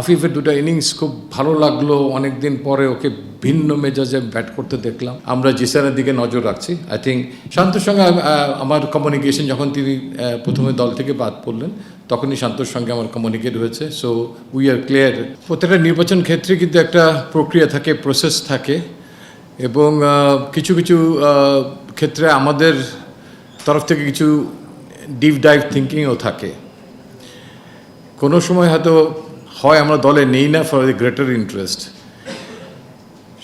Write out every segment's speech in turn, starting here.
আফিফের দুটো ইনিংস খুব ভালো লাগল। অনেক দিন পরে ওকে ভিন্ন মেজাজে ব্যাট করতে দেখলাম। আমরা জিসানের দিকে নজর রাখছি। আই থিঙ্ক শান্তর সঙ্গে আমার কমিউনিকেশন যখন তিনি প্রথমে দল থেকে বাদ পড়লেন, তখনই শান্তর সঙ্গে আমার কমিউনিকেট হয়েছে। সো উই আর ক্লিয়ার প্রত্যেকটা নির্বাচন ক্ষেত্রে কিন্তু একটা প্রক্রিয়া থাকে প্রসেস থাকে। এবং কিছু কিছু ক্ষেত্রে আমাদের তরফ থেকে কিছু ডিপ ডাইভ থিঙ্কিংও থাকে। কোনো সময় হয়তো হয়, আমরা দলে নেই না ফর দ্য গ্রেটার ইন্টারেস্ট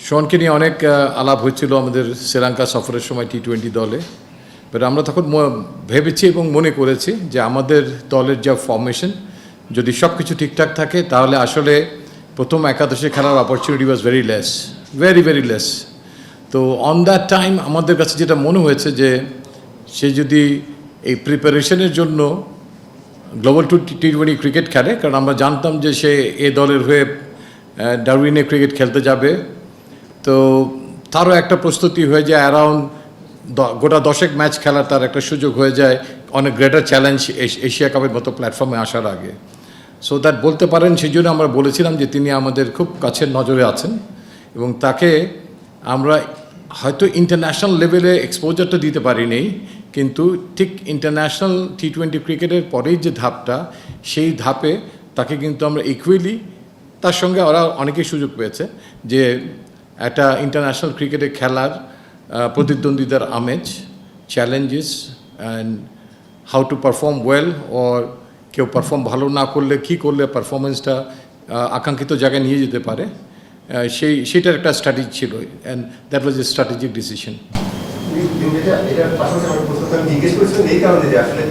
শোনকে নিয়ে অনেক আলাপ হয়েছিল আমাদের শ্রীলঙ্কা সফরের সময় টি টোয়েন্টি দলে। বাট আমরা তখন ভেবেছি এবং মনে করেছি যে আমাদের দলের যা ফর্মেশন যদি সব কিছু ঠিকঠাক থাকে, তাহলে আসলে প্রথম একাদশে খেলার opportunity was very less very very less তো অন দ্যাট টাইম আমাদের কাছে যেটা মনে হয়েছে যে সে যদি এই প্রিপারেশনের জন্য global to T twenty cricket খেলে, কারণ আমরা জানতাম যে সে এ দলের হয়ে ডারউইনে ক্রিকেট খেলতে যাবে। তো তারও একটা প্রস্তুতি হয়ে যায় অ্যারাউন্ড গোটা দশেক ম্যাচ খেলার তার একটা সুযোগ হয়ে যায়, অনেক গ্রেটার চ্যালেঞ্জ এশিয়া কাপের মতো প্ল্যাটফর্মে আসার আগে। সো দ্যাট বলতে পারেন সেই জন্য আমরা বলেছিলাম যে তিনি আমাদের খুব কাছের নজরে আছেন এবং তাকে আমরা হয়তো ইন্টারন্যাশনাল লেভেলে এক্সপোজারটা দিতে পারিনি কিন্তু ঠিক ইন্টারন্যাশনাল টি টোয়েন্টি ক্রিকেটের পরেই যে ধাপটা, সেই ধাপে তাকে কিন্তু আমরা ইকুয়ালি তার সঙ্গে ওরা অনেকেই সুযোগ পেয়েছে যে একটা ইন্টারন্যাশনাল ক্রিকেটে খেলার প্রতিদ্বন্দ্বিতার আমেজ challenges and how to perform well or কেউ পারফর্ম ভালো না করলে কী করলে পারফরমেন্সটা আকাঙ্ক্ষিত জায়গায় নিয়ে যেতে পারে সেই, সেটার একটা স্ট্র্যাটেজি ছিল and that was a strategic decision এটার পাশাপাশি আমার এই কারণে যে আসলে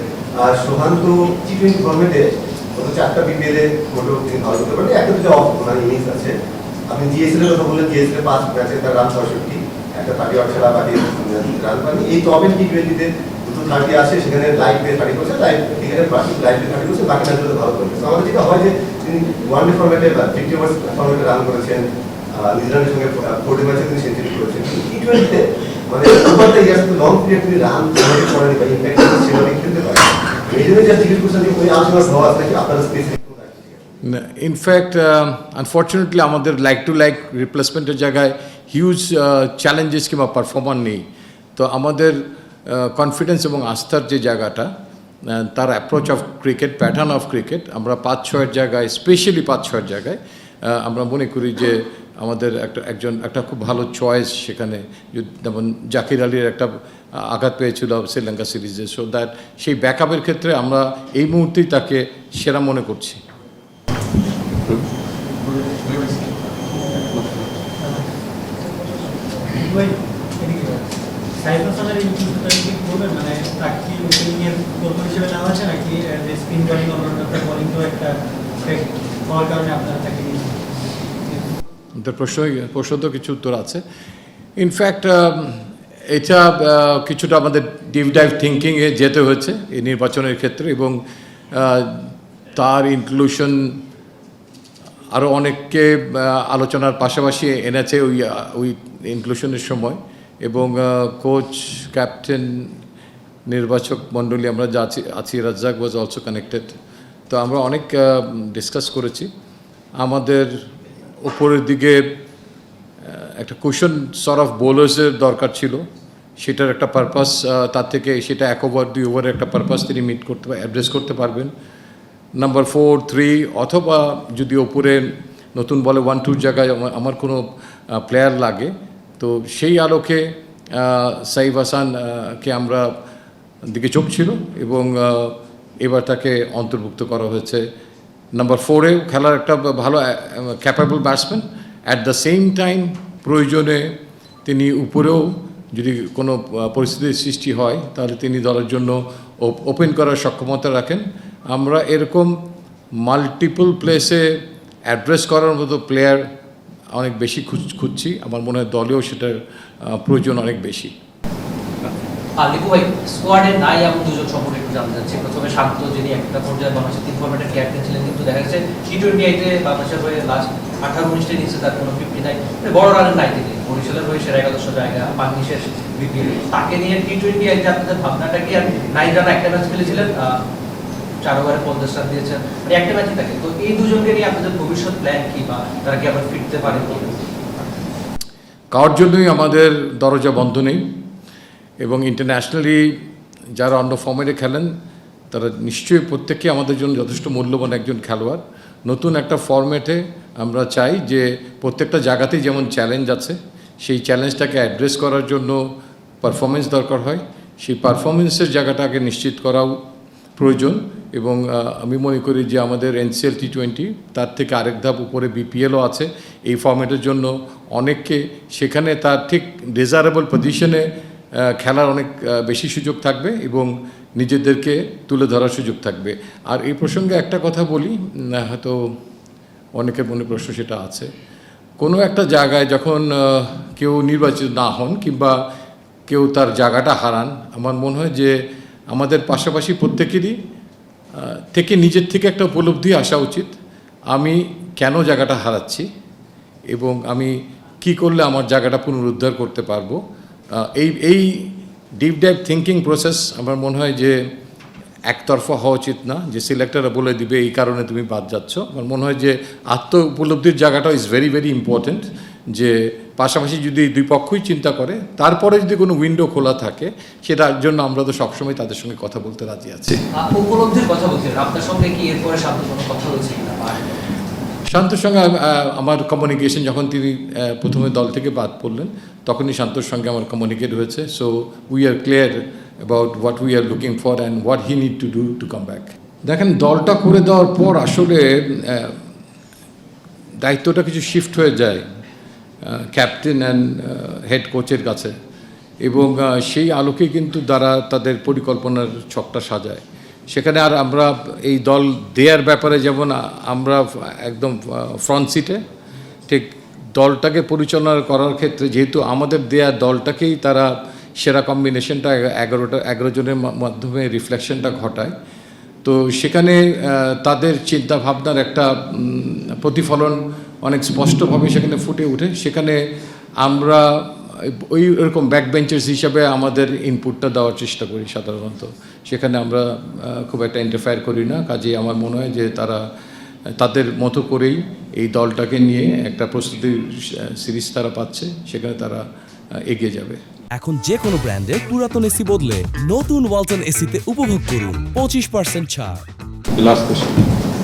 দুটো অফ আছে সেখানে লাইভ দিয়ে থার্টি করছে লাইভ ক্রিকেটের বাকি লাইভ থার্টি করছে ভালো করছে। আমাদের হয় যে, তিনি ওয়ান ডে ফর্মেটে রান করেছেন নিউজিল্যান্ডের সঙ্গে ফোর্টি ম্যাচে তিনি সেঞ্চুরি করেছেন। টি টোয়েন্টিতে মানে দ্য লং রান বা সেভাবে খেলতে পারেন এই জন্য জিজ্ঞেস করছেন যে ওই ইনফ্যাক্ট আনফর্চুনেটলি uh, আমাদের লাইক টু লাইক রিপ্লেসমেন্টের জায়গায় হিউজ চ্যালেঞ্জেস কিংবা পারফর্মার নেই। তো আমাদের কনফিডেন্স এবং আস্থার যে জায়গাটা তার approach of cricket pattern of cricket আমরা পাঁচ ছয়ের জায়গায় স্পেশালি পাঁচ ছয়ের জায়গায় আমরা মনে করি যে আমাদের একটা একজন একটা খুব ভালো চয়েস সেখানে যেমন জাকির আলীর একটা আঘাত পেয়েছিল শ্রীলঙ্কা সিরিজে সো দ্যাট সেই ব্যাকআপের ক্ষেত্রে আমরা এই মুহূর্তেই তাকে সেরা মনে করছি মানে বোলিং তো একটা effect হওয়ার কারণে আপনারা তাকে নিয়েছেন তার প্রশ্ন প্রশ্ন তো কিছু উত্তর আছে। ইনফ্যাক্ট এটা কিছুটা আমাদের ডিপ ডাইভ থিঙ্কিংয়ে যেতে হয়েছে এই নির্বাচনের ক্ষেত্রে এবং তার ইনক্লুশন আরও অনেককে আলোচনার পাশাপাশি এনেছে ওই ওই ইনক্লুশনের সময় এবং কোচ ক্যাপ্টেন নির্বাচক মণ্ডলী আমরা যা আছি আছি, রাজ্জাক ওয়াজ অলসো কানেক্টেড তো আমরা অনেক ডিসকাস করেছি। আমাদের উপরের দিকে একটা কুশন সর অফ বোলার্সের দরকার ছিল। সেটার একটা পারপাস তার থেকে সেটা এক ওভার দুই ওভারের একটা পারপাস তিনি মিট করতে অ্যাড্রেস করতে পারবেন। নাম্বার ফোর থ্রি অথবা যদি ওপরে নতুন বলে ওয়ান টুর জায়গায় আমার- কোনো প্লেয়ার লাগে তো সেই আলোকে আহ, সাইফ হাসান আমরা দিকে চোখ ছিল এবং এবার তাকে অন্তর্ভুক্ত করা হয়েছে। নাম্বার ফোরে খেলার একটা ভালো capable batsman at the same time প্রয়োজনে তিনি উপরেও যদি কোনো পরিস্থিতির সৃষ্টি হয়, তাহলে তিনি দলের জন্য ওপেন করার সক্ষমতা রাখেন। আমরা এরকম মাল্টিপল প্লেসে অ্যাড্রেস করার মতো প্লেয়ার অনেক বেশি খুঁজ- খুঁজছি। আমার মনে হয় দলেও সেটার প্রয়োজন অনেক বেশি। জানতে চাচ্ছি। প্রথমে শান্ত যিনি একটা পর্যায়ে বাংলাদেশের তিন ফর্মেটের ক্যাপ্টেন ছিলেন, কিন্তু দেখা গেছে টি টোয়েন্টি আইতে বাংলাদেশের হয়ে লাস্ট আঠারো উনিশটা ইনিংসে তার কোনো ফিফটি নাই বড় রানের নাই তিনি বরিশালের হয়ে সেরা একাদশ জায়গা বাংলাদেশের বিপিএল। তাকে নিয়ে টি টোয়েন্টি আইতে আপনাদের ভাবনাটা কি? আর রান একটা ম্যাচ খেলেছিলেন চার ওভারে পঞ্চাশ রান দিয়েছেন। মানে একটা ম্যাচই থাকে তো এই দুজনকে নিয়ে আপনাদের ভবিষ্যৎ প্ল্যান কি বা তারা কি আবার ফিরতে পারে কি কারোর জন্যই আমাদের দরজা বন্ধ নেই এবং ইন্টারন্যাশনালি যারা অন্য ফর্মেটে খেলেন, তারা নিশ্চয়ই প্রত্যেকেই আমাদের জন্য যথেষ্ট মূল্যবান একজন খেলোয়াড়। নতুন একটা ফর্মেটে আমরা চাই যে প্রত্যেকটা জায়গাতেই যেমন চ্যালেঞ্জ আছে, সেই চ্যালেঞ্জটাকে অ্যাড্রেস করার জন্য পারফরমেন্স দরকার হয়। সেই পারফরমেন্সের জায়গাটাকে নিশ্চিত করাও প্রয়োজন এবং আমি মনে করি যে আমাদের এনসিএল টি টোয়েন্টি তার থেকে আরেক ধাপ উপরে বিপিএলও আছে। এই ফর্মেটের জন্য অনেককে সেখানে তার ঠিক ডিজারেবল পজিশনে খেলার অনেক বেশি সুযোগ থাকবে এবং নিজেদেরকে তুলে ধরার সুযোগ থাকবে। আর এই প্রসঙ্গে একটা কথা বলি হয়তো অনেকের মনে প্রশ্ন সেটা আছে। কোনো একটা জায়গায় যখন কেউ নির্বাচিত না হন কিংবা কেউ তার জায়গাটা হারান, আমার মনে হয় যে আমাদের পাশাপাশি প্রত্যেকেরই থেকে নিজের থেকে একটা উপলব্ধি আসা উচিত, আমি কেন জায়গাটা হারাচ্ছি এবং আমি কি করলে আমার জায়গাটা পুনরুদ্ধার করতে পারব। এই এই ডিপ ডাইভ থিঙ্কিং প্রসেস আমার মনে হয় যে একতরফা হওয়া উচিত না, যে সিলেক্টররা বলে দিবে এই কারণে তুমি বাদ যাচ্ছ। আমার মনে হয় যে আত্ম উপলব্ধির জায়গাটা ইজ ভেরি ভেরি ইম্পর্ট্যান্ট যে পাশাপাশি যদি দুই পক্ষই চিন্তা করে, তারপরে যদি কোনো উইন্ডো খোলা থাকে, সেটার জন্য আমরা তো সবসময় তাদের সঙ্গে কথা বলতে রাজি আছি। উপলব্ধির কথা বলছিলেন আপনার সঙ্গে কি এরপরে সামনে কোনো কথা হয়েছে শান্তর সঙ্গে আমার কমিউনিকেশন যখন তিনি প্রথমে দল থেকে বাদ পড়লেন, তখনই শান্তর সঙ্গে আমার কমিউনিকেট হয়েছে। So we are clear about what we are looking for and what he need to do to come back দেখেন, দলটা করে দেওয়ার পর আসলে দায়িত্বটা কিছু শিফট হয়ে যায় ক্যাপ্টেন অ্যান্ড হেড কোচের কাছে। এবং সেই আলোকে কিন্তু তারা তাদের পরিকল্পনার ছকটা সাজায়। সেখানে আর আমরা এই দল দেয়ার ব্যাপারে যেমন আমরা একদম ফ্রন্ট সিটে ঠিক দলটাকে পরিচালনা করার ক্ষেত্রে যেহেতু আমাদের দেয়া দলটাকেই তারা সেরা কম্বিনেশনটা এগারোটা, এগারো জনের মাধ্যমে রিফ্লেকশনটা ঘটায়। তো সেখানে তাদের চিন্তা ভাবনার একটা প্রতিফলন অনেক স্পষ্টভাবে সেখানে ফুটে ওঠে। সেখানে আমরা ওই এরকম ব্যাক বেঞ্চার্স হিসাবে আমাদের ইনপুটটা দেওয়ার চেষ্টা করি সাধারণত। সেখানে আমরা খুব একটা ইন্টারফেয়ার করি না। কাজেই আমার মনে হয় যে তারা তাদের মতো করেই এই দলটাকে নিয়ে একটা প্রস্তুতির সিরিজ তারা পাচ্ছে সেখানে তারা এগিয়ে যাবে। এখন যে কোনো ব্র্যান্ডের পুরাতন এসি বদলে নতুন ওয়ালটন এসিতে উপভোগ করুন পঁচিশ পার্সেন্ট ছাড়। লাস্ট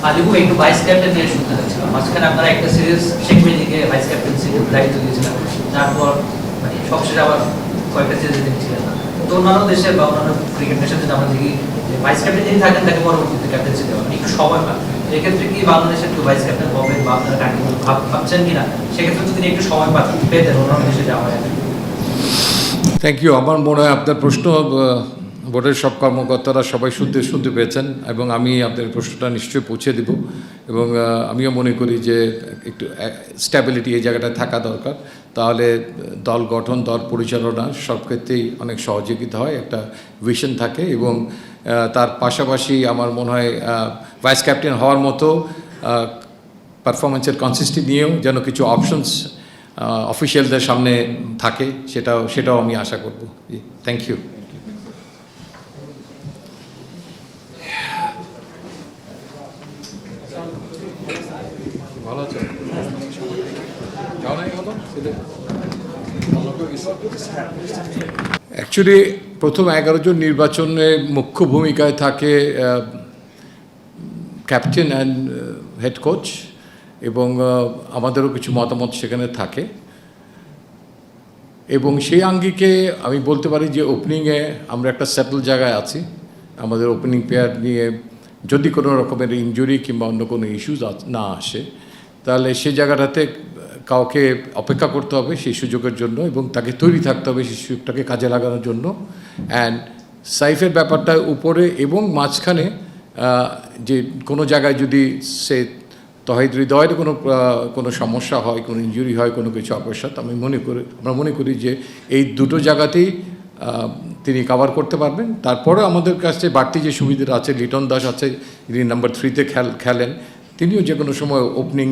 আলিবু একটু ভাইস ক্যাপ্টেন নিয়ে শুনতে চাচ্ছিলাম। মাঝখানে আপনারা একটা সিরিজ শেখ মেহেদিকে ভাইস ক্যাপ্টেন্সি দায়িত্ব দিয়েছিলেন তারপর সবশেষে আবার কয়েকটা না তো অন্যান্য দেশের বা অন্যান্য ক্রিকেট নেশন যদি আমরা দেখি, যে ভাইস ক্যাপ্টেন যিনি থাকেন, তাকে পরবর্তীতে ক্যাপ্টেন্সি দেওয়া একটু সময় পান এক্ষেত্রে কি বাংলাদেশের কেউ ভাইস ক্যাপ্টেন হবেন বা আপনারা ভাব ভাবছেন কিনা? সেক্ষেত্রে যদি তিনি একটু সময় পান পেতেন অন্যান্য দেশে যাওয়া থ্যাংক ইউ আমার মনে হয় আপনার প্রশ্ন বোর্ডের সব কর্মকর্তারা সবাই শুনতে শুনতে পেয়েছেন এবং আমি আপনার প্রশ্নটা নিশ্চয়ই পৌঁছে দিব এবং আমিও মনে করি যে একটু স্ট্যাবিলিটি এই জায়গাটায় থাকা দরকার। তাহলে দল গঠন, দল পরিচালনা সব ক্ষেত্রেই অনেক সহযোগিতা হয়, একটা ভিশন থাকে এবং তার পাশাপাশি আমার মনে হয় ভাইস ক্যাপ্টেন হওয়ার মতো পারফরমেন্সের কনসিস্টি নিয়েও যেন কিছু অপশনস অফিসিয়ালদের সামনে থাকে, সেটাও সেটাও আমি আশা করব। থ্যাংক ইউ ভালো আছে অ্যাকচুয়ালি প্রথম এগারো জন নির্বাচনে মুখ্য ভূমিকায় থাকে ক্যাপ্টেন অ্যান্ড হেড কোচ এবং আমাদেরও কিছু মতামত সেখানে থাকে। এবং সেই আঙ্গিকে আমি বলতে পারি যে ওপেনিংয়ে আমরা একটা সেটেল জায়গায় আছি। আমাদের ওপেনিং প্লেয়ার নিয়ে যদি কোনো রকমের ইনজুরি কিংবা অন্য কোনো ইস্যুস না আসে, তাহলে সেই জায়গাটাতে কাউকে অপেক্ষা করতে হবে সেই সুযোগের জন্য এবং তাকে তৈরি থাকতে হবে সেই সুযোগটাকে কাজে লাগানোর জন্য। অ্যান্ড সাইফের ব্যাপারটা উপরে এবং মাঝখানে যে কোনো জায়গায় যদি সে তহিদ হৃদয়ের কোনো কোনো সমস্যা হয়, কোনো ইঞ্জুরি হয়, কোনো কিছু অপসাত আমি মনে করি, আমরা মনে করি যে এই দুটো জায়গাতেই তিনি কভার করতে পারবেন। তারপরে আমাদের কাছে বাড়তি যে সুবিধা আছে, লিটন দাস আছে যিনি নাম্বার থ্রিতে খেল, খেলেন। তিনিও যে কোনো সময় ওপেনিং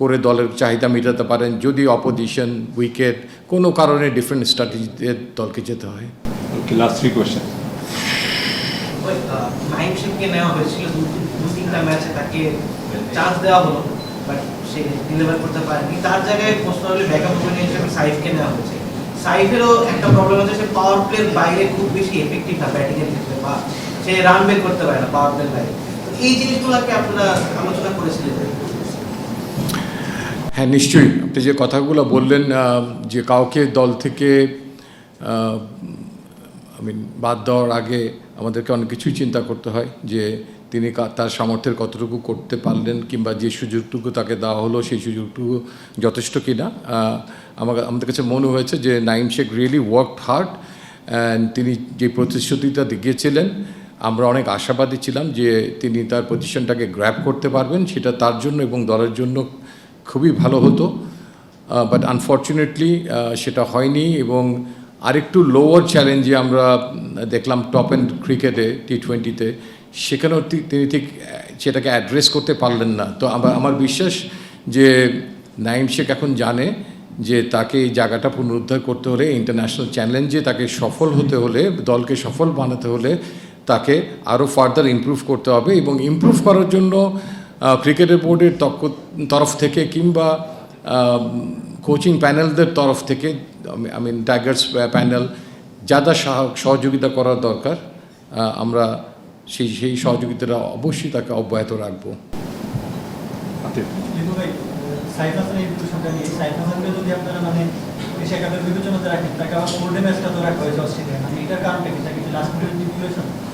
করে দলের চাহিদা মেটাতে পারেন যদি অপোজিশন উইকেট কোনো কারণে ডিফারেন্ট স্ট্র্যাটেজিতে দলকে যেতে হয়। ওকে লাস্ট থ্রি শেখকে নেওয়া হয়েছিল দু দু তিনটা ম্যাচে তাকে চান্স দেওয়া হলো বাট সে ডেলিভার করতে পারেনি। তার জায়গায় ব্যাকআপ হিসেবে সাইফকে নেওয়া হয়েছে। সাইফেরও একটা প্রবলেম হচ্ছে সে পাওয়ার প্লের বাইরে খুব বেশি এফেক্টিভ না ব্যাটিং ক্ষেত্রে বা সে রান বের করতে পারে না পাওয়ার প্লের বাইরে। তো এই জিনিসগুলোকে আপনারা আলোচনা করেছিলেন। হ্যাঁ নিশ্চয়ই। আপনি যে কথাগুলো বললেন যে কাউকে দল থেকে আই মিন বাদ দেওয়ার আগে আমাদেরকে অনেক কিছুই চিন্তা করতে হয় যে তিনি তার সামর্থ্যের কতটুকু করতে পারলেন কিংবা যে সুযোগটুকু তাকে দেওয়া হলো সেই সুযোগটুকু যথেষ্ট কিনা। আহ, আমার আমাদের কাছে মনে হয়েছে যে Naim Sheikh really work hard and তিনি যে প্রতিশ্রুতিটা দেখিয়েছিলেন আমরা অনেক আশাবাদী ছিলাম যে তিনি তার পজিশনটাকে গ্র্যাব করতে পারবেন সেটা তার জন্য এবং দলের জন্য খুবই ভালো হতো বাট আনফর্চুনেটলি সেটা হয়নি এবং আরেকটু লোয়ার চ্যালেঞ্জে আমরা দেখলাম টপ অ্যান্ড ক্রিকেটে টি টোয়েন্টিতে সেখানেও তিনি ঠিক সেটাকে অ্যাড্রেস করতে পারলেন না। তো আমার আমার বিশ্বাস যে নাইম শেখ এখন জানে যে তাকে এই জায়গাটা পুনরুদ্ধার করতে হলে ইন্টারন্যাশনাল চ্যালেঞ্জে তাকে সফল হতে হলে, দলকে সফল বানাতে হলে তাকে আরও ফার্দার ইমপ্রুভ করতে হবে এবং ইমপ্রুভ করার জন্য ক্রিকেটের বোর্ডের তরফ থেকে কিংবা কোচিং প্যানেলদের তরফ থেকে আই মিন টাইগার্স প্যানেল যা যা সহযোগিতা করার দরকার আমরা সেই সেই সহযোগিতাটা অবশ্যই তাকে অব্যাহত রাখব। মানে মানে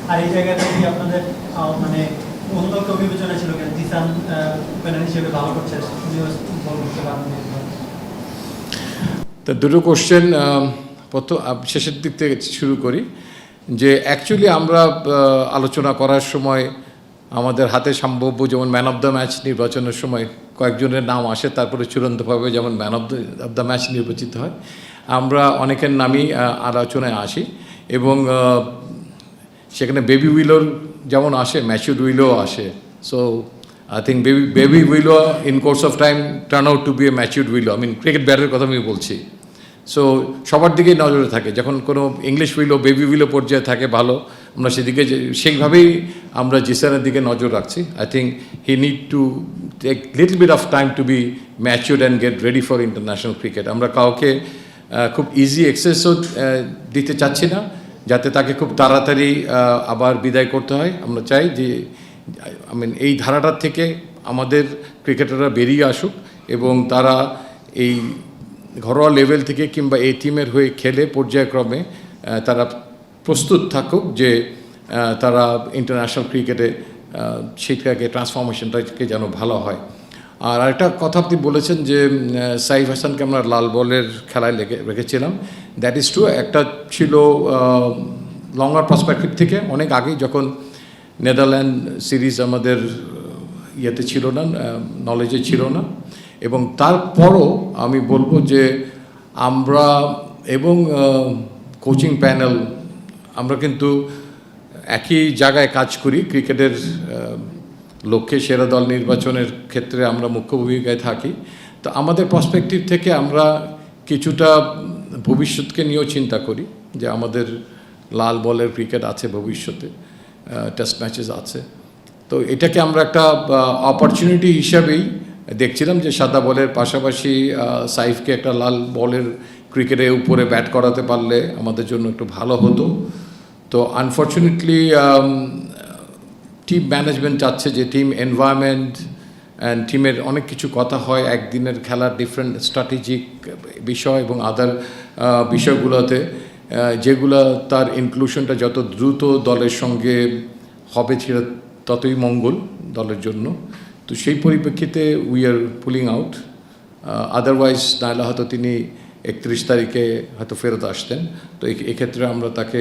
আর এই জায়গাতে কি আপনাদের মানে ওপেনার হিসেবে ভালো করছে তা দুটো কোশ্চেন প্রথম শেষের দিক থেকে শুরু করি, যে অ্যাকচুয়ালি আমরা আলোচনা করার সময় আমাদের হাতে সম্ভাব্য যেমন ম্যান অফ দ্য ম্যাচ নির্বাচনের সময় কয়েকজনের নাম আসে, তারপরে চূড়ান্তভাবে যেমন man of the of the match নির্বাচিত হয়। আমরা অনেকের নামই আলোচনায় আসি এবং সেখানে বেবি উইলোর যেমন আসে ম্যাচিউর উইলো আসে। So I think baby baby willow in course of time turn out to be a mature willow I mean cricket ব্যাটের কথা আমি বলছি। সো সবার দিকেই নজরে থাকে। যখন কোনো ইংলিশ উইলো বেবি উইলো পর্যায়ে থাকে, ভালো। আমরা সেদিকে সেইভাবেই আমরা জিসানের দিকে নজর রাখছি। I think he need to take little bit of time to be mature and get ready for international cricket আমরা কাউকে খুব ইজি এক্সেসও দিতে চাচ্ছি না। যাতে তাকে খুব তাড়াতাড়ি আবার বিদায় করতে হয়। আমরা চাই যে আই মিন এই ধারাটার থেকে আমাদের ক্রিকেটাররা বেরিয়ে আসুক এবং তারা এই ঘরোয়া লেভেল থেকে কিংবা এই টিমের হয়ে খেলে পর্যায়ক্রমে তারা প্রস্তুত থাকুক যে তারা ইন্টারন্যাশনাল ক্রিকেটে সেটাকে ট্রান্সফরমেশনটাকে যেন ভালো হয়। আর আরেকটা কথা আপনি বলেছেন যে সাইফ হাসানকে আমরা লাল বলের খেলায় লেগে, রেখেছিলাম। দ্যাট ইজ ট্রু একটা ছিল লঙ্গার পার্সপেক্টিভ থেকে, অনেক আগেই যখন নেদারল্যান্ড সিরিজ আমাদের ইয়েতে ছিল না নলেজে ছিল না। এবং তারপরও আমি বলব যে, আমরা এবং কোচিং প্যানেল আমরা কিন্তু একই জায়গায় কাজ করি ক্রিকেটের লক্ষ্যে সেরা দল নির্বাচনের ক্ষেত্রে আমরা মুখ্য ভূমিকায় থাকি। তো আমাদের পার্সপেক্টিভ থেকে আমরা কিছুটা ভবিষ্যৎকে নিয়েও চিন্তা করি যে আমাদের লাল বলের ক্রিকেট আছে ভবিষ্যতে টেস্ট ম্যাচেস আছে। তো এটাকে আমরা একটা অপরচুনিটি হিসাবেই দেখছিলাম যে সাদা বলের পাশাপাশি সাইফকে একটা লাল বলের ক্রিকেটে উপরে ব্যাট করাতে পারলে আমাদের জন্য একটু ভালো হতো। তো আনফর্চুনেটলি টিম ম্যানেজমেন্ট চাচ্ছে যে টিম এনভায়রনমেন্ট অ্যান্ড টিমের অনেক কিছু কথা হয়, একদিনের খেলার ডিফারেন্ট স্ট্র্যাটেজিক বিষয় এবং আদার বিষয়গুলোতে যেগুলো তার ইনক্লুশনটা যত দ্রুত দলের সঙ্গে হবে সেটা ততই মঙ্গল দলের জন্য। তো সেই পরিপ্রেক্ষিতে we are pulling out otherwise নাহলে হয়তো তিনি একত্রিশ তারিখে হয়তো ফেরত আসতেন। তো এক্ষেত্রে আমরা তাকে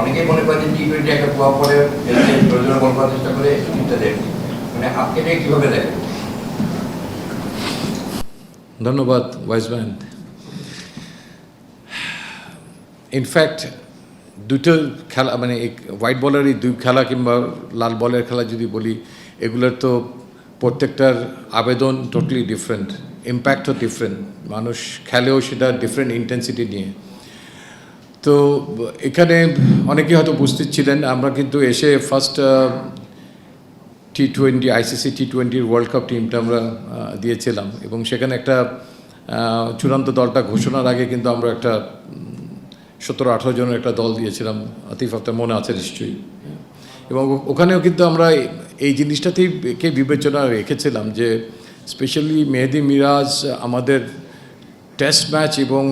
অনেকেই মনে করেন যে টি টোয়েন্টি একটা প্রভাব পড়ে জোরে বল করার চেষ্টা করে, ইত্যাদি মানে আপনি এটা কীভাবে দেখেন? ধন্যবাদ ওয়াইজম্যান ইনফ্যাক্ট দুটো খেলা মানে হোয়াইট বলেরই দুই খেলা কিংবা লাল বলের খেলা যদি বলি, এগুলোর তো প্রত্যেকটার আবেদন টোটালি ডিফারেন্ট ইম্প্যাক্টও ডিফারেন্ট মানুষ খেলেও সেটা ডিফারেন্ট ইন্টেন্সিটি নিয়ে। তো এখানে অনেকেই হয়তো উপস্থিত ছিলেন। আমরা কিন্তু এসে first T twenty ICC T টোয়েন্টির ওয়ার্ল্ড কাপ টিমটা আমরা দিয়েছিলাম এবং সেখানে একটা চূড়ান্ত দলটা ঘোষণার আগে কিন্তু আমরা একটা সতেরো আঠারো জনের একটা দল দিয়েছিলাম। আতিফ আপনার মনে আছে নিশ্চয়ই। এবং ওখানেও কিন্তু আমরা এই জিনিসটাতেই কে বিবেচনা রেখেছিলাম যে স্পেশালি মেহেদি মিরাজ আমাদের টেস্ট ম্যাচ এবং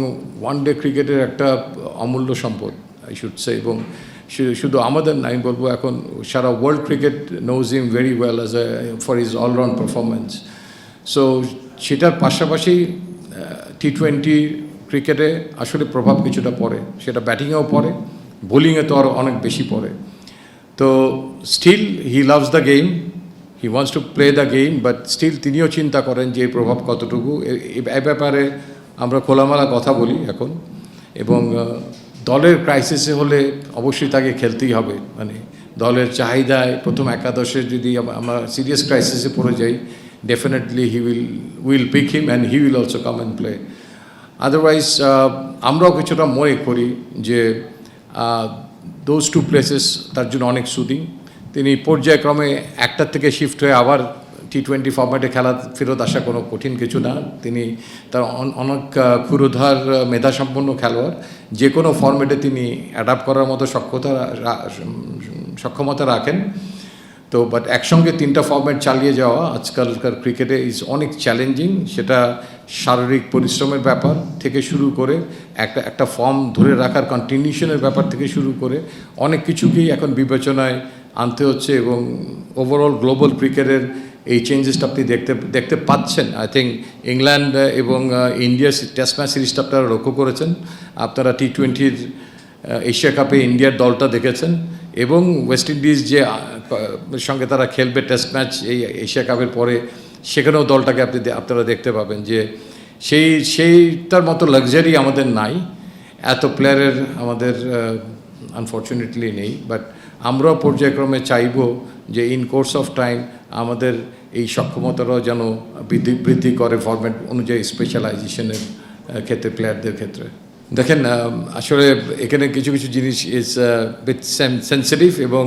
ওয়ান ডে ক্রিকেটের একটা অমূল্য সম্পদ আই শুড সে এবং শুধু আমাদের না আমি বলব এখন সারা world cricket knows him very well as a for his all-round performance so সেটার পাশাপাশি টি টোয়েন্টি ক্রিকেটে আসলে প্রভাব কিছুটা পড়ে, সেটা ব্যাটিংয়েও পড়ে বোলিংয়ে তো আরও অনেক বেশি পড়ে। তো still he loves the game he wants to play the game but still তিনিও চিন্তা করেন যে প্রভাব কতটুকু এ ব্যাপারে আমরা খোলামেলা কথা বলি এখন, এবং দলের ক্রাইসিসে হলে অবশ্যই তাকে খেলতেই হবে। মানে দলের চাহিদায় প্রথম একাদশে যদি আমরা সিরিয়াস ক্রাইসিসে পড়ে যাই definitely he will will pick him and he will also come and play otherwise আমরাও কিছুটা মনে করি যে দোজ টু প্লেসেস তার জন্য অনেক সুদিং তিনি পর্যায়ক্রমে একটার থেকে শিফট হয়ে আবার টি টোয়েন্টি ফর্ম্যাটে খেলা ফেরত আসা কোনো কঠিন কিছু না। তিনি তার অনেক ক্ষুরোধার মেধাসম্পন্ন খেলোয়াড়। যে কোনো ফর্ম্যাটে তিনি অ্যাডাপ্ট করার মতো সক্ষতা সক্ষমতা রাখেন। তো বাট একসঙ্গে তিনটা ফর্ম্যাট চালিয়ে যাওয়া আজকালকার ক্রিকেটে ইজ অনেক চ্যালেঞ্জিং সেটা শারীরিক পরিশ্রমের ব্যাপার থেকে শুরু করে, একটা একটা ফর্ম ধরে রাখার কন্টিনিউশনের ব্যাপার থেকে শুরু করে, অনেক কিছুকেই এখন বিবেচনায় আনতে হচ্ছে এবং ওভারঅল গ্লোবাল ক্রিকেটের এই চেঞ্জেসটা আপনি দেখতে দেখতে পাচ্ছেন। আই থিঙ্ক ইংল্যান্ড এবং ইন্ডিয়ার টেস্ট ম্যাচ সিরিজটা আপনারা লক্ষ্য করেছেন। আপনারা টি টোয়েন্টির এশিয়া কাপে ইন্ডিয়ার দলটা দেখেছেন। এবং ওয়েস্ট ইন্ডিজ যে সঙ্গে তারা খেলবে টেস্ট ম্যাচ এই এশিয়া কাপের পরে, সেখানেও দলটাকে আপনি আপনারা দেখতে পাবেন যে, সেই, সেইটার মতো লাক্সারি আমাদের নাই। এত প্লেয়ারের আমাদের আনফর্চুনেটলি নেই। বাট আমরাও পর্যায়ক্রমে চাইব যে ইন কোর্স অফ টাইম আমাদের এই সক্ষমতাটাও যেন বৃদ্ধি বৃদ্ধি করে ফরম্যাট অনুযায়ী স্পেশালাইজেশনের ক্ষেত্রে প্লেয়ারদের ক্ষেত্রে। দেখেন আসলে এখানে কিছু কিছু জিনিস ইজ বিট সেন্সিটিভ এবং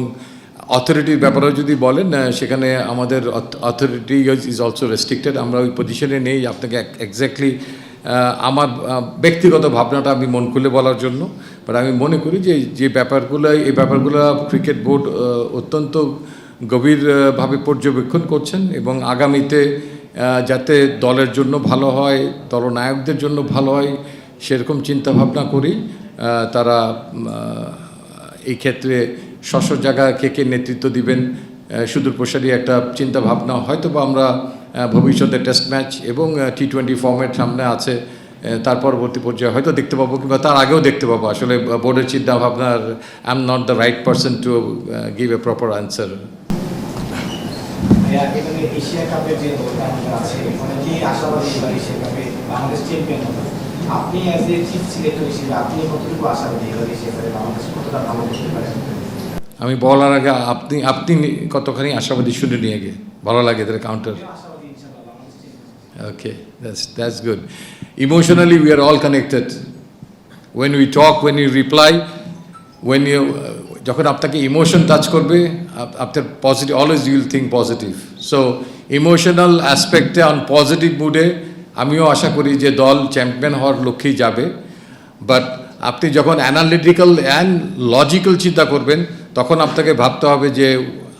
অথরিটির ব্যাপারেও যদি বলেন সেখানে আমাদের অথরিটি ইজ অলসো রেস্ট্রিক্টেড আমরা ওই পজিশনে নেই আপনাকে এক্স্যাক্টলি আমার ব্যক্তিগত ভাবনাটা আমি মন খুলে বলার জন্য। বাট আমি মনে করি যে যে ব্যাপারগুলো এই ব্যাপারগুলো ক্রিকেট বোর্ড অত্যন্ত গভীরভাবে পর্যবেক্ষণ করছেন এবং আগামীতে যাতে দলের জন্য ভালো হয়, দলনায়কদের জন্য ভালো হয়, সেরকম চিন্তাভাবনা করি। তারা এই ক্ষেত্রে স্বস্ব জায়গা কে কে নেতৃত্ব দিবেন সুদূর প্রসারী একটা চিন্তাভাবনা। হয়তো বা আমরা ভবিষ্যতে টেস্ট ম্যাচ এবং টি টোয়েন্টি ফর্মেট সামনে আছে। তার পরবর্তী পর্যায়ে হয়তো দেখতে পাবো কিংবা তার আগেও দেখতে পাবো। আসলে বোর্ডের চিন্তা ভাবনার I am not the right person to give a proper answer Asia কাপের যে আছে অনেকেই আশাবাদী এশিয়া কাপে বাংলাদেশ চ্যাম্পিয়ন হবে। আপনি অ্যাজ এ চিফ সিলেক্টর হিসেবে আপনি কতটুকু আশাবাদী এবার এশিয়া কাপে বাংলাদেশ কতটা ভালো করতে পারে? আমি বলার আগে আপনি আপনি কতখানি আশাবাদী শুনে নিয়ে গিয়ে ভালো লাগে এদের কাউন্টার আশাবাদী ইনশাআল্লাহ Bangladesh champion Okay, that's, that's good. Emotionally, we are all connected. When we talk, when you reply, when you, uh, যখন আপনাকে ইমোশন টাচ করবে আপ- আপনার positive always you'll think positive so emotional অ্যাসপেক্টে on positive মুডে আমিও আশা করি যে দল চ্যাম্পিয়ন হওয়ার লক্ষ্যেই যাবে বাট আপনি যখন অ্যানালিটিক্যাল অ্যান্ড লজিক্যাল চিন্তা করবেন তখন আপনাকে ভাবতে হবে যে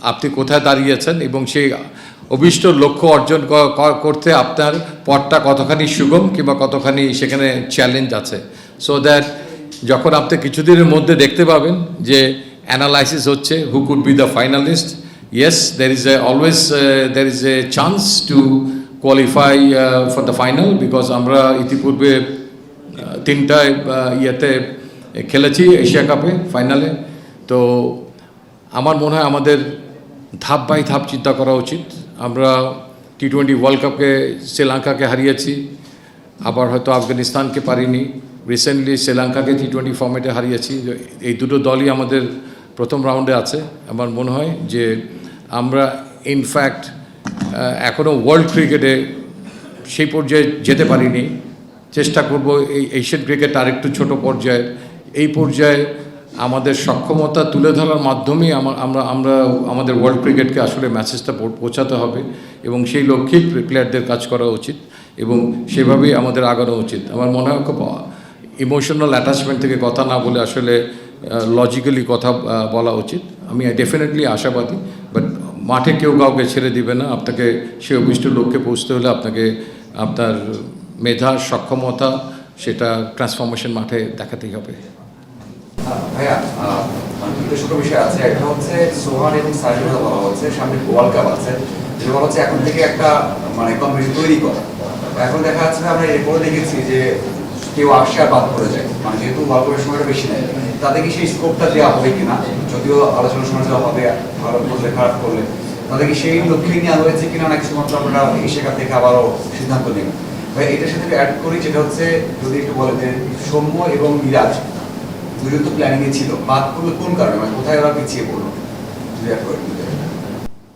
আপনি কোথায় দাঁড়িয়েছেন এবং সেই অভিষ্ট লক্ষ্য অর্জন করতে আপনার পথটা কতখানি সুগম কিংবা কতখানি সেখানে চ্যালেঞ্জ আছে। সো দ্যাট যখন আপনি কিছুদিনের মধ্যে দেখতে পাবেন যে অ্যানালাইসিস হচ্ছে who could be the finalist yes there is a always there is a chance to qualify for the final because আমরা ইতিপূর্বে আহ, তিনটায় ইয়েতে খেলেছি এশিয়া কাপে ফাইনালে তো আমার মনে হয় আমাদের ধাপ বাই ধাপ চিন্তা করা উচিত। আমরা টি টোয়েন্টি ওয়ার্ল্ড কাপকে শ্রীলঙ্কাকে হারিয়েছি। আবার হয়তো আফগানিস্তানকে পারিনি। রিসেন্টলি শ্রীলঙ্কাকে টি টোয়েন্টি ফর্মেটে হারিয়েছি। এই দুটো দলই আমাদের প্রথম রাউন্ডে আছে। আমার মনে হয় যে আমরা ইনফ্যাক্ট এখনও ওয়ার্ল্ড ক্রিকেটে সেই পর্যায়ে যেতে পারিনি। চেষ্টা করব এই এশিয়ান ক্রিকেট আরেকটু ছোট পর্যায়ে। এই পর্যায়ে আমাদের সক্ষমতা তুলে ধরার মাধ্যমেই আমা- আমরা আমরা আমাদের ওয়ার্ল্ড ক্রিকেটকে আসলে মেসেজটা পৌঁছাতে হবে এবং সেই লক্ষ্যেই প্লেয়ারদের কাজ করা উচিত এবং সেভাবেই আমাদের আগানো উচিত। আমার মনে হয় খুব ইমোশনাল অ্যাটাচমেন্ট থেকে কথা না বলে আসলে লজিক্যালি কথা বলা উচিত। আমি ডেফিনেটলি আশাবাদী বাট মাঠে কেউ কাউকে ছেড়ে দিবে না। আপনাকে, সে অভিষ্ট লক্ষ্যে পৌঁছতে হলে আপনাকে, আপনার মেধা সক্ষমতা, সেটা ট্রান্সফরমেশন মাঠে দেখাতেই হবে। মানে মানে আমরা মানে সেই স্কোপটা দেওয়া হবে কিনা? নাকি শুধুমাত্র কাপ থেকে আবারও সিদ্ধান্ত নেবেন ভাই এটার সাথে অ্যাড করি, যেটা হচ্ছে যদি একটু বলে যে সৌম্য এবং মিরাজ দুজন তো প্ল্যানিং এ ছিল। বাদ পড়ল কোন কারণে? মানে কোথায় ওরা পিছিয়ে পড়ল।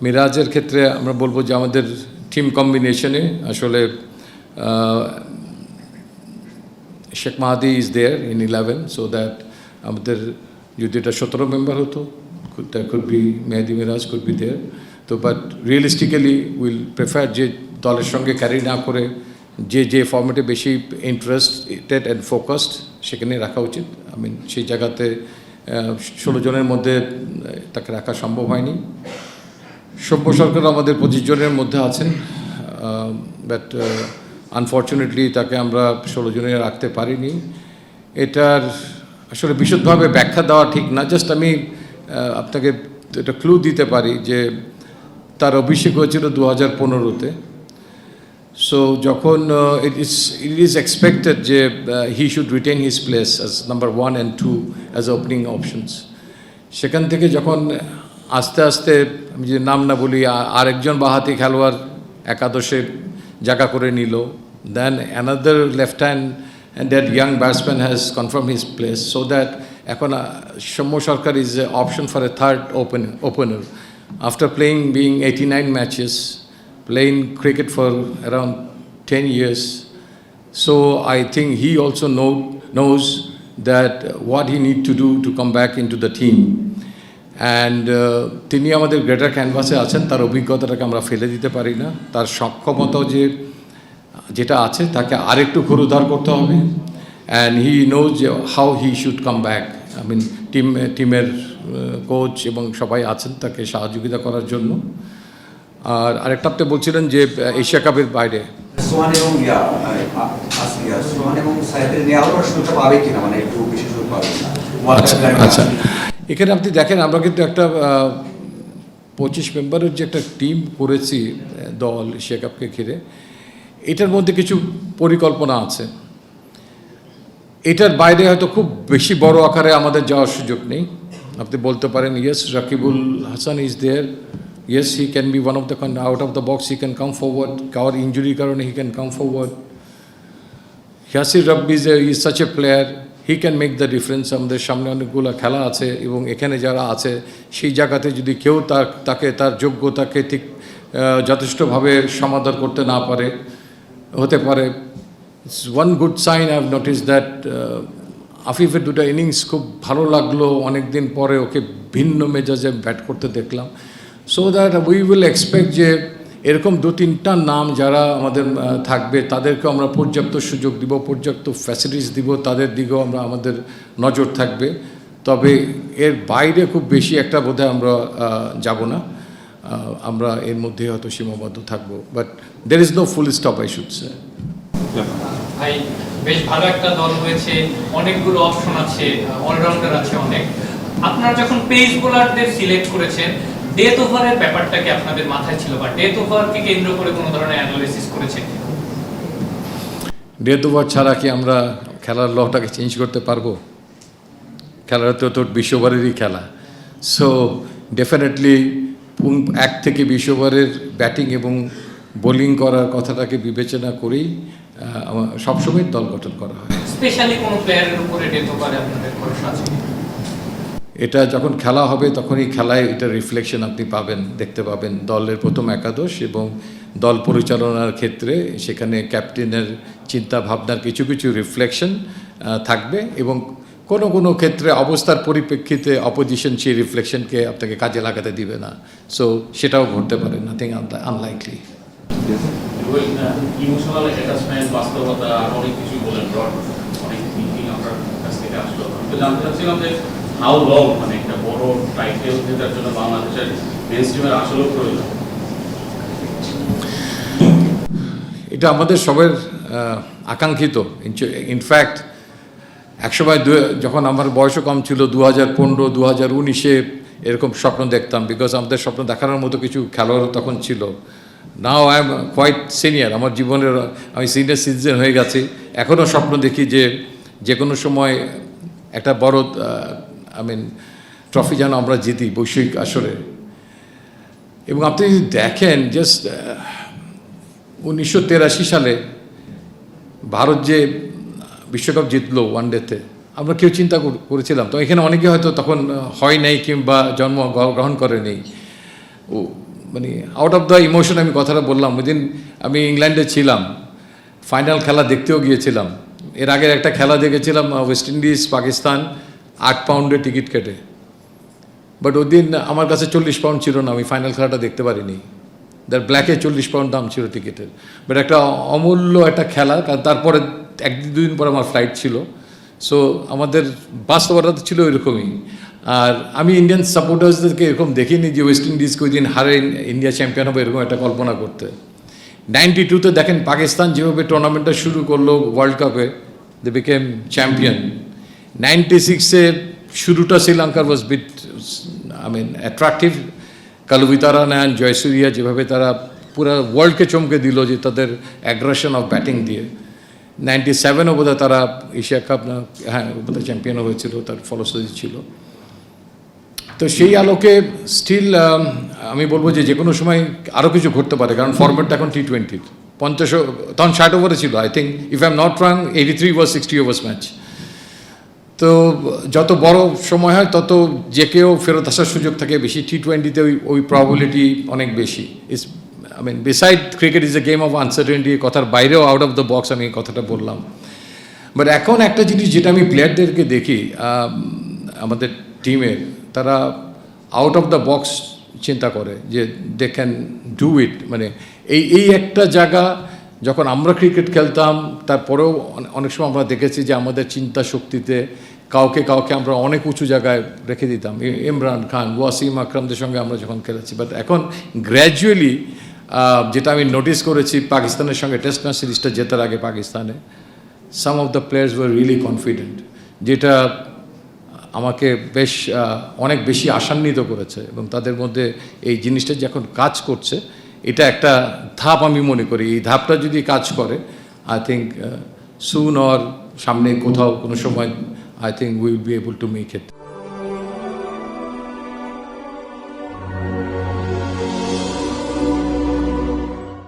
মিরাজের ক্ষেত্রে আমরা বলব যে আমাদের টিম কম্বিনেশনে আসলে Sheikh Mahadi is there in eleven so that আমাদের যদি এটা সতেরো মেম্বার হতো। That could be Mehedi Miraz could be there তো বাট রিয়েলিস্টিক্যালি উইল প্রেফার যে দলের সঙ্গে ক্যারি না করে, যে যে ফর্মেটে বেশি ইন্টারেস্টেড অ্যান্ড ফোকাসড সেখানে রাখা উচিত। আই মিন সেই জায়গাতে ষোলো জনের মধ্যে তাকে রাখা সম্ভব হয়নি। সভ্য সরকার আমাদের পঁচিশ জনের মধ্যে আছেন বাট আনফর্চুনেটলি তাকে আমরা ষোলো জনে রাখতে পারিনি। এটার আসলে বিশদভাবে ব্যাখ্যা দেওয়া ঠিক না। জাস্ট আমি আপনাকে একটা ক্লু দিতে পারি যে, তার অভিষেক হয়েছিল দু হাজার পনেরোতে। সো যখন it is it is expected যে he should retain his place as number one and two as opening options সেখান থেকে যখন আস্তে আস্তে, আমি যে নাম না বলি আরেকজন বাহাতি খেলোয়াড় একাদশে জায়গা করে নিল। Then another left hand and that young batsman has confirm his place so that এখন Soumya Sarkar is a option for a third open opener after playing being eighty nine matches playing cricket for around 10 years. So I think he also know, knows that uh, what he need to do to come back into the team. And তিনি আমাদের greater ক্যানভাসে আছেন তার অভিজ্ঞতাটাকে আমরা ফেলে দিতে পারি না তার সক্ষমতাও যে যেটা আছে তাকে আরেকটু ঘুরুধার করতে হবে and he knows how he should come back I mean team টিমের কোচ এবং সবাই আছেন তাকে সহযোগিতা করার জন্য আর আরেকটা আপনি বলছিলেন যে এশিয়া কাপের বাইরে। মানে আচ্ছা আচ্ছা। এখানে আপনি দেখেন আমরা কিন্তু একটা পঁচিশ মেম্বারের যে একটা টিম করেছি দল এশিয়া কাপকে ঘিরে এটার মধ্যে কিছু পরিকল্পনা আছে। এটার বাইরে হয়তো খুব বেশি বড় আকারে আমাদের যাওয়ার সুযোগ নেই। আপনি বলতে পারেন yes Rakibul Hasan is there yes he can be one of the out of the box he can come forward কাওয়ার ইঞ্জুরির কারণে he can come forward Yasir Rabbi is is such a player he can make the difference আমাদের সামনে অনেকগুলো খেলা আছে এবং এখানে যারা আছে সেই জায়গাতে যদি কেউ তার তাকে তার যোগ্যতাকে ঠিক যথেষ্টভাবে সমাদর করতে না পারে হতে পারে one good sign I notice that আফিফের দুটো ইনিংস খুব ভালো লাগল অনেক দিন পরে ওকে ভিন্ন মেজাজে ব্যাট করতে দেখলাম so that we will expect যে এরকম দু তিনটা নাম যারা আমাদের থাকবে তাদেরকে আমরা পর্যাপ্ত সুযোগ দিব, পর্যাপ্ত ফ্যাসিলিটিস দিব, তাদের দিকেও আমরা আমাদের নজর থাকবে। তবে এর বাইরে খুব বেশি একটা বোধহয় আমরা যাব না। আমরা এর মধ্যে হয়তো সীমাবদ্ধ থাকব। But there is no full stop I should say বেশ ভালো একটা দল হয়েছে। অনেকগুলো অপশন আছে অলরাউন্ডার আছে অনেক। আপনারা যখন পেস বোলারদের সিলেক্ট করেছেন ডেথ ওভারের ব্যাপারটা কি আপনাদের মাথায় ছিল বা ডেথ ওভারকে কেন্দ্র করে কোনো ধরনের অ্যানালাইসিস করেছেন ডেথ ওভার ছাড়া কি আমরা খেলার লটাকে চেঞ্জ করতে পারব? খেলাটা তো তোর বিশ ওভারেরই খেলা। সো ডেফিনেটলি এক থেকে বিশ ওভারের ব্যাটিং এবং বোলিং করার কথাটাকে বিবেচনা করেই সবসময় দল গঠন করা হয়। স্পেশালি কোনো প্লেয়ারের উপরে ডেথ ওভারে আপনাদের ভরসা আছে? এটা যখন খেলা হবে, তখনই খেলায় এটা রিফ্লেকশন আপনি পাবেন, দেখতে পাবেন। দলের প্রথম একাদশ এবং দল পরিচালনার ক্ষেত্রে সেখানে ক্যাপ্টেনের চিন্তা ভাবনার কিছু কিছু রিফ্লেকশন থাকবে এবং কোনো কোনো ক্ষেত্রে অবস্থার পরিপ্রেক্ষিতে অপোজিশন সেই রিফ্লেকশনকে আপনাকে কাজে লাগাতে দিবে না। সো সেটাও ঘটতে পারে নাথিং আনলাইকলি বাস্তবতা, অনেক কিছু বলেন জানতে চাচ্ছিলাম যে হাউ লং মানে একটা বড় টাইটেল জেতার জন্য বাংলাদেশের মেন স্ট্রিমের আসলেও প্রয়োজন। এটা আমাদের সবার আকাঙ্ক্ষিত। ইনফ্যাক্ট একসময় যখন আমার বয়সও কম ছিল দু হাজার পনেরো দু হাজার উনিশে এরকম স্বপ্ন দেখতাম বিকজ আমাদের স্বপ্ন দেখানোর মতো কিছু খেলোয়াড় তখন ছিল। Now I am quite senior আমার জীবনের, আমি সিনিয়র সিটিজেন হয়ে গেছি। এখনও স্বপ্ন দেখি যে যে কোনো সময় একটা বড় আই মিন ট্রফি যেন আমরা জিতি বৈশ্বিক আসরে। এবং আপনি যদি দেখেন জাস্ট উনিশশো সালে ভারত যে বিশ্বকাপ জিতলো ওয়ানডেতে আমরা কেউ চিন্তা করেছিলাম। তো এখানে অনেকে হয়তো তখন হয় নাই কিংবা জন্ম গ্রহণ করে নেই ও মানে আউট অফ দ্য ইমোশন আমি কথাটা বললাম। ওই দিন আমি ইংল্যান্ডে ছিলাম। ফাইনাল খেলা দেখতেও গিয়েছিলাম। এর আগে একটা খেলা দেখেছিলাম ওয়েস্ট ইন্ডিজ পাকিস্তান আট পাউন্ডের টিকিট কেটে। বাট ওই দিন আমার কাছে চল্লিশ পাউন্ড ছিল না, আমি ফাইনাল খেলাটা দেখতে পারিনি। তার ব্ল্যাকে চল্লিশ পাউন্ড দাম ছিল টিকিটের। বাট একটা অমূল্য একটা খেলা, কারণ তারপরে এক দুদিন পর আমার ফ্লাইট ছিল। সো আমাদের বাস্তবতা তো ছিল এরকমই আর আমি ইন্ডিয়ান সাপোর্টার্সদেরকে এরকম দেখিনি যে ওয়েস্ট ইন্ডিজকে ওই দিন হারে ইন্ডিয়া চ্যাম্পিয়ন হবে, এরকম একটা কল্পনা করতে। নাইনটি টুতে দেখেন পাকিস্তান যেভাবে টুর্নামেন্টটা শুরু করল ওয়ার্ল্ড কাপে দে বিকেম চ্যাম্পিয়ন নাইনটি সিক্সে শুরুটা শ্রীলঙ্কার was bit I mean attractive Kaluwitharana নেন, জয়সুরিয়া যেভাবে তারা পুরো ওয়ার্ল্ডকে চমকে দিল যে তাদের অ্যাগ্রেশন অফ ব্যাটিং দিয়ে। নাইনটি সেভেনও বোধহয় তারা এশিয়া কাপ না হ্যাঁ বোধহয় চ্যাম্পিয়ন হয়েছিল, তার ফলশ্রুতি ছিল। তো সেই আলোকে স্টিল আমি বলব যে যে কোনো সময় আরও কিছু ঘটতে পারে, কারণ ফরম্যাটটা এখন টি টোয়েন্টির পঞ্চাশ তখন ষাট ওভারে ছিল I think if I am not wrong eighty three was sixty overs match তো যত বড় সময় হয়, তত যে কেউ ফেরত আসার সুযোগ থাকে বেশি। টি টোয়েন্টিতে ওই ওই প্রবাবিলিটি অনেক বেশি। ইস I mean beside cricket is a game of uncertainty কথার বাইরেও আউট অফ দ্য বক্স আমি কথাটা বললাম। বাট এখন একটা জিনিস যেটা আমি প্লেয়ারদেরকে দেখি আমাদের টিমের তারা আউট অফ দ্য বক্স চিন্তা করে যে দে ক্যান ডু ইট মানে এই এই একটা জায়গা যখন আমরা ক্রিকেট খেলতাম, তারপরেও অনেক সময় আমরা দেখেছি যে আমাদের চিন্তা শক্তিতে কাউকে কাউকে আমরা অনেক উঁচু জায়গায় রেখে দিতাম। ইমরান খান, ওয়াসিম আকরামদের সঙ্গে আমরা যখন খেলেছি বাট এখন গ্র্যাজুয়ালি যেটা আমি নোটিস করেছি, পাকিস্তানের সঙ্গে টেস্ট ম্যাচ সিরিজটা জেতার আগে পাকিস্তানে some of the players were really confident যেটা আমাকে বেশ অনেক বেশি আশান্বিত করেছে এবং তাদের মধ্যে এই জিনিসটা যখন কাজ করছে এটা একটা ধাপ আমি মনে করি। এই ধাপটা যদি কাজ করে আই থিঙ্ক সুন অর সামনে কোথাও কোনো সময় I think will be able to make it